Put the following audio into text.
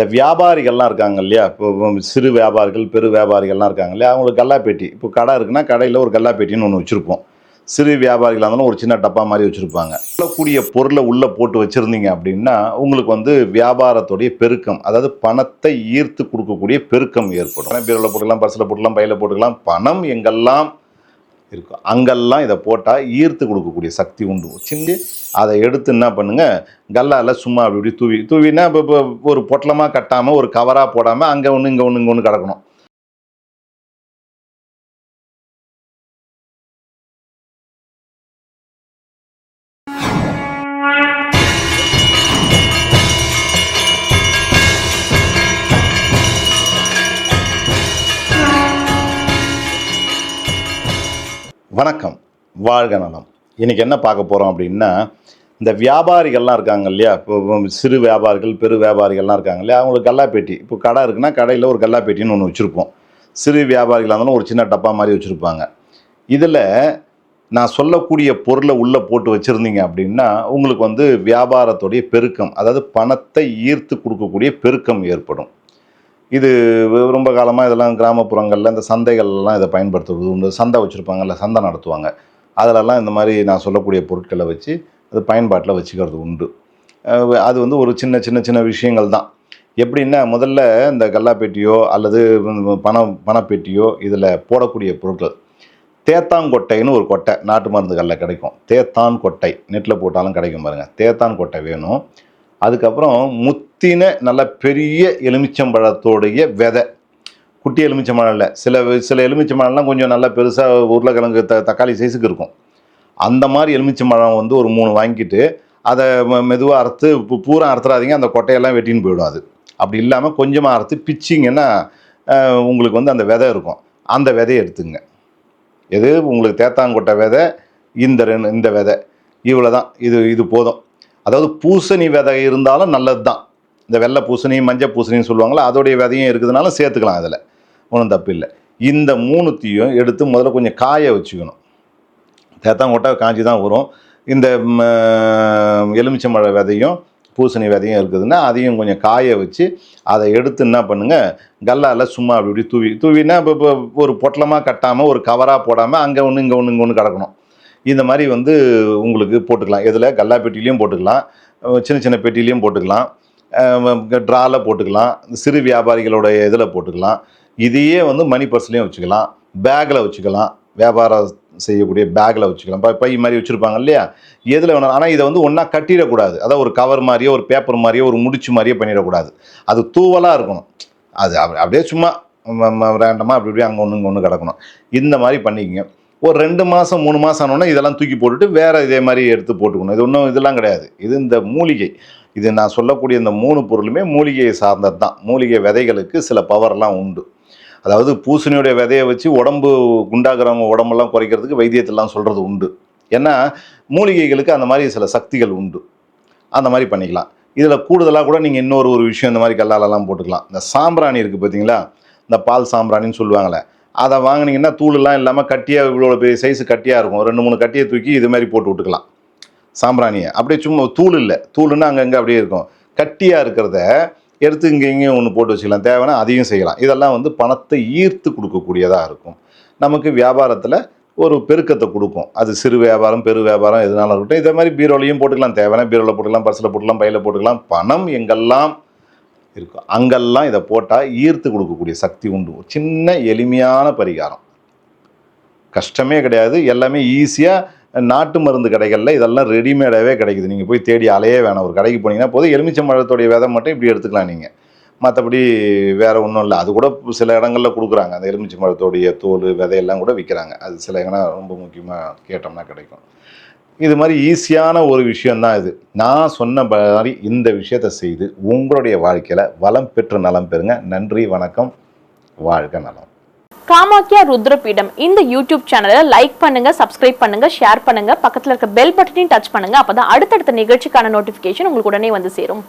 இந்த வியாபாரிகள்லாம் இருக்காங்க இல்லையா? இப்போ சிறு வியாபாரிகள் பெரு வியாபாரிகள்லாம் இருக்காங்க இல்லையா? அவங்களுக்கு கல்லாப்பேட்டி. இப்போ கடை இருக்குன்னா கடையில் ஒரு கல்லாப்பேட்டின்னு ஒன்று வச்சுருப்போம். சிறு வியாபாரிகளாக இருந்தாலும் ஒரு சின்ன டப்பா மாதிரி வச்சுருப்பாங்க. சொல்லக்கூடிய பொருளை உள்ளே போட்டு வச்சுருந்தீங்க அப்படின்னா உங்களுக்கு வந்து வியாபாரத்துடைய பெருக்கம் அதாவது பணத்தை ஈர்த்து கொடுக்கக்கூடிய பெருக்கம் ஏற்படும். பீரோவில் போட்டுக்கலாம் பர்ஸில் போட்டுக்கலாம் பையில் போட்டுக்கலாம். பணம் எங்கெல்லாம் இருக்கும் அங்கெல்லாம் இதை போட்டால் ஈர்த்து கொடுக்கக்கூடிய சக்தி உண்டு. சிந்து அதை எடுத்து என்ன பண்ணுங்கள் கல்லால் சும்மா அப்படி இப்படி தூவி தூவினா இப்போ இப்போ ஒரு பொட்டலமாக கட்டாமல் ஒரு கவராக போடாமல் அங்கே ஒன்று இங்கே ஒன்று இங்கே ஒன்று கிடக்கணும். வணக்கம். வாழ்க நலம். இன்றைக்கி என்ன பார்க்க போகிறோம் அப்படின்னா இந்த வியாபாரிகள்லாம் இருக்காங்க இல்லையா? இப்போ சிறு வியாபாரிகள் பெரு வியாபாரிகள்லாம் இருக்காங்க இல்லையா? அவங்களுக்கு கல்லாப்பேட்டி. இப்போ கடை இருக்குன்னா கடையில் ஒரு கல்லாப்பேட்டின்னு ஒன்று வச்சுருப்போம். சிறு வியாபாரிகளாக இருந்தாலும் ஒரு சின்ன டப்பா மாதிரி வச்சுருப்பாங்க. இதில் நான் சொல்லக்கூடிய பொருளை உள்ளே போட்டு வச்சுருந்தீங்க அப்படின்னா உங்களுக்கு வந்து வியாபாரத்துடைய பெருக்கம் அதாவது பணத்தை ஈர்த்து கொடுக்கக்கூடிய பெருக்கம் ஏற்படும். இது ரொம்ப காலமாக இதெல்லாம் கிராமப்புறங்களில் இந்த சந்தைகள்லாம் இதை பயன்படுத்துறது. உண்டு சந்தை வச்சுருப்பாங்கல்ல சந்தை நடத்துவாங்க. அதிலெல்லாம் இந்த மாதிரி நான் சொல்லக்கூடிய பொருட்களை வச்சு அது பயன்பாட்டில் வச்சுக்கிறது உண்டு. அது வந்து ஒரு சின்ன சின்ன சின்ன விஷயங்கள் தான். எப்படின்னா முதல்ல இந்த கல்லாப்பேட்டியோ அல்லது பணம் பணப்பேட்டியோ இதில் போடக்கூடிய பொருட்கள். தேத்தாங்கொட்டைன்னு ஒரு கொட்டை நாட்டு மருந்துகளில் கிடைக்கும். தேத்தான் கொட்டை நெட்டில் போட்டாலும் கிடைக்கும் பாருங்கள் தேத்தான் கொட்டை வேணும். அதுக்கப்புறம் முத் முத்தின நல்ல பெரிய எலுமிச்சம்பழத்தோடைய விதை. குட்டி எலுமிச்சம்பழம் இல்லை. சில சில எலுமிச்சம்பழம்லாம் கொஞ்சம் நல்லா பெருசாக உருளைக்கிழங்கு த தக்காளி சைஸுக்கு இருக்கும். அந்த மாதிரி எலுமிச்சம்பழம் வந்து ஒரு மூணு வாங்கிட்டு அதை மெதுவாக அறுத்து பூ- பூரா அறுத்துறாதீங்க அந்த கொட்டையெல்லாம் வெட்டின்னு போயிடும் அது. அப்படி இல்லாமல் கொஞ்சமாக அறுத்து பிச்சிங்கன்னா உங்களுக்கு வந்து அந்த விதை இருக்கும். அந்த விதையை எடுத்துங்க. எது? உங்களுக்கு தேத்தாங்கொட்டை விதை இந்த ரெண்டு இந்த விதை. இவ்வளோ தான் இது இது போதும். அதாவது பூசணி விதை இருந்தாலும் நல்லது தான் இந்த வெள்ளை பூசணி மஞ்சள் பூசணின்னு சொல்லுவாங்களா அதோடைய விதையும் இருக்குதுனாலும் சேர்த்துக்கலாம் அதில் ஒன்றும் தப்பு இல்லை. இந்த மூணுத்தையும் எடுத்து முதல்ல கொஞ்சம் காய வச்சுக்கணும். தேத்தாங்கொட்டை காஞ்சி தான் வரும். இந்த ம், எலுமிச்சம்பழ விதையும் பூசணி விதையும் இருக்குதுன்னா அதையும் கொஞ்சம் காய வச்சு அதை எடுத்து என்ன பண்ணுங்கள் கல்லால் சும்மா அப்படி இப்படி தூவி தூவினா இப்போ இப்போ ஒரு பொட்டலமாக கட்டாமல் ஒரு கவராக போடாமல் அங்கே ஒன்று இங்கே ஒன்று இங்கே ஒன்று கிடக்கணும். இந்த மாதிரி வந்து உங்களுக்கு போட்டுக்கலாம். இதில் கல்லா பெட்டிலையும் போட்டுக்கலாம். சின்ன சின்ன பெட்டிலையும் போட்டுக்கலாம். ட்ராவில் போட்டுக்கலாம். சிறு வியாபாரிகளுடைய இதில் போட்டுக்கலாம். இதையே வந்து மணி பர்ஸ்லேயும் வச்சுக்கலாம். பேக்கில் வச்சுக்கலாம். வியாபாரம் செய்யக்கூடிய பேக்கில் வச்சுக்கலாம். இப்போ பை மாதிரி வச்சுருப்பாங்க இல்லையா? எதில் வேணாலும். ஆனால் இதை வந்து ஒன்றா கட்டிடக்கூடாது. அதாவது ஒரு கவர் மாதிரியோ ஒரு பேப்பர் மாதிரியோ ஒரு முடிச்சு மாதிரியோ பண்ணிடக்கூடாது. அது தூவலாக இருக்கணும். அது அப்படியே சும்மா ரேண்டமாக அப்படி இப்படி அங்கே ஒன்று இங்கே ஒன்று கிடக்கணும். இந்த மாதிரி பண்ணிக்கங்க. ஒரு ரெண்டு மாதம் மூணு மாதம் ஆனோடனே இதெல்லாம் தூக்கி போட்டுட்டு வேறு இதே மாதிரி எடுத்து போட்டுக்கணும். இது ஒன்றும் இதெல்லாம் கிடையாது. இது இந்த மூலிகை. இது நான் சொல்லக்கூடிய இந்த மூணு பொருளுமே மூலிகையை சார்ந்தது தான். மூலிகை விதைகளுக்கு சில பவர்லாம் உண்டு. அதாவது பூசணியுடைய விதையை வச்சு உடம்பு குண்டாகிறவங்க உடம்பெல்லாம் குறைக்கிறதுக்கு வைத்தியத்திலாம் சொல்கிறது உண்டு. ஏன்னா மூலிகைகளுக்கு அந்த மாதிரி சில சக்திகள் உண்டு. அந்த மாதிரி பண்ணிக்கலாம். இதில் கூடுதலாக கூட நீங்கள் இன்னொரு ஒரு விஷயம் இந்த மாதிரி கல்லாலெல்லாம் போட்டுக்கலாம். இந்த சாம்பிராணி இருக்குது பார்த்தீங்களா இந்த பால் சாம்பிராணின்னு சொல்லுவாங்களே. அதை வாங்கினீங்கன்னா தூளெல்லாம் இல்லாமல் கட்டியாக இவ்வளோ பெரிய சைஸ் கட்டியாக இருக்கும். ரெண்டு மூணு கட்டியை தூக்கி இது மாதிரி போட்டு விட்டுக்கலாம். சாம்பிராணியை. அப்படியே சும்மா தூள் இல்லை. தூளுன்னா அங்கங்கே அப்படியே இருக்கும். கட்டியாக இருக்கிறத எடுத்து இங்கே இங்கேயும் ஒன்று போட்டு வச்சுக்கலாம். தேவைன்னா அதையும் செய்யலாம். இதெல்லாம் வந்து பணத்தை ஈர்த்து கொடுக்கக்கூடியதாக இருக்கும். நமக்கு வியாபாரத்தில் ஒரு பெருக்கத்தை கொடுக்கும். அது சிறு வியாபாரம் பெரு வியாபாரம் எதுனாலும் இருக்கட்டும். இதே மாதிரி பீரோலையும் போட்டுக்கலாம். தேவைன்னா பீரோவில் போட்டுக்கலாம் பர்ஸில் போட்டுக்கலாம் பையில் போட்டுக்கலாம். பணம் எங்கெல்லாம் இருக்கும் அங்கெல்லாம் இதை போட்டால் ஈர்த்து கொடுக்கக்கூடிய சக்தி உண்டு. சின்ன எளிமையான பரிகாரம். கஷ்டமே கிடையாது. எல்லாமே ஈஸியாக நாட்டு மருந்து கடைகளில் இதெல்லாம் ரெடிமேடாகவே கிடைக்குது. நீங்கள் போய் தேடி அலையே வேணாம். ஒரு கடைக்கு போனீங்கன்னா போதும் எலுமிச்சம்பழத்தோடைய விதை மட்டும் இப்படி எடுத்துக்கலாம் நீங்கள் மற்றபடி வேறு ஒன்றும் இல்லை. அது கூட சில இடங்களில் கொடுக்குறாங்க. அந்த எலுமிச்சம்பழத்தோடைய தோல் விதையெல்லாம் கூட விற்கிறாங்க. அது சில இடங்கள் ரொம்ப முக்கியமாக கேட்டோம்னா கிடைக்கும். இது மாதிரி ஈஸியான ஒரு விஷயந்தான் இது. நான் சொன்ன மாதிரி இந்த விஷயத்தை செய்து உங்களுடைய வாழ்க்கையில் வளம் பெற்று நலம் பெறுங்க. நன்றி வணக்கம் வாழ்க நலம். காமாக்கியா ருத்ரபீடம். இந்த யூடியூப் சேனலை லைக் பண்ணுங்க சப்ஸ்கிரைப் பண்ணுங்க ஷேர் பண்ணுங்க. பக்கத்தில் இருக்க பெல் பட்டனையும் டச் பண்ணுங்க. அப்பதான் அடுத்தடுத்த நிகழ்ச்சிக்கான நோட்டிபிகேஷன் உங்களுக்கு உடனே வந்து சேரும்.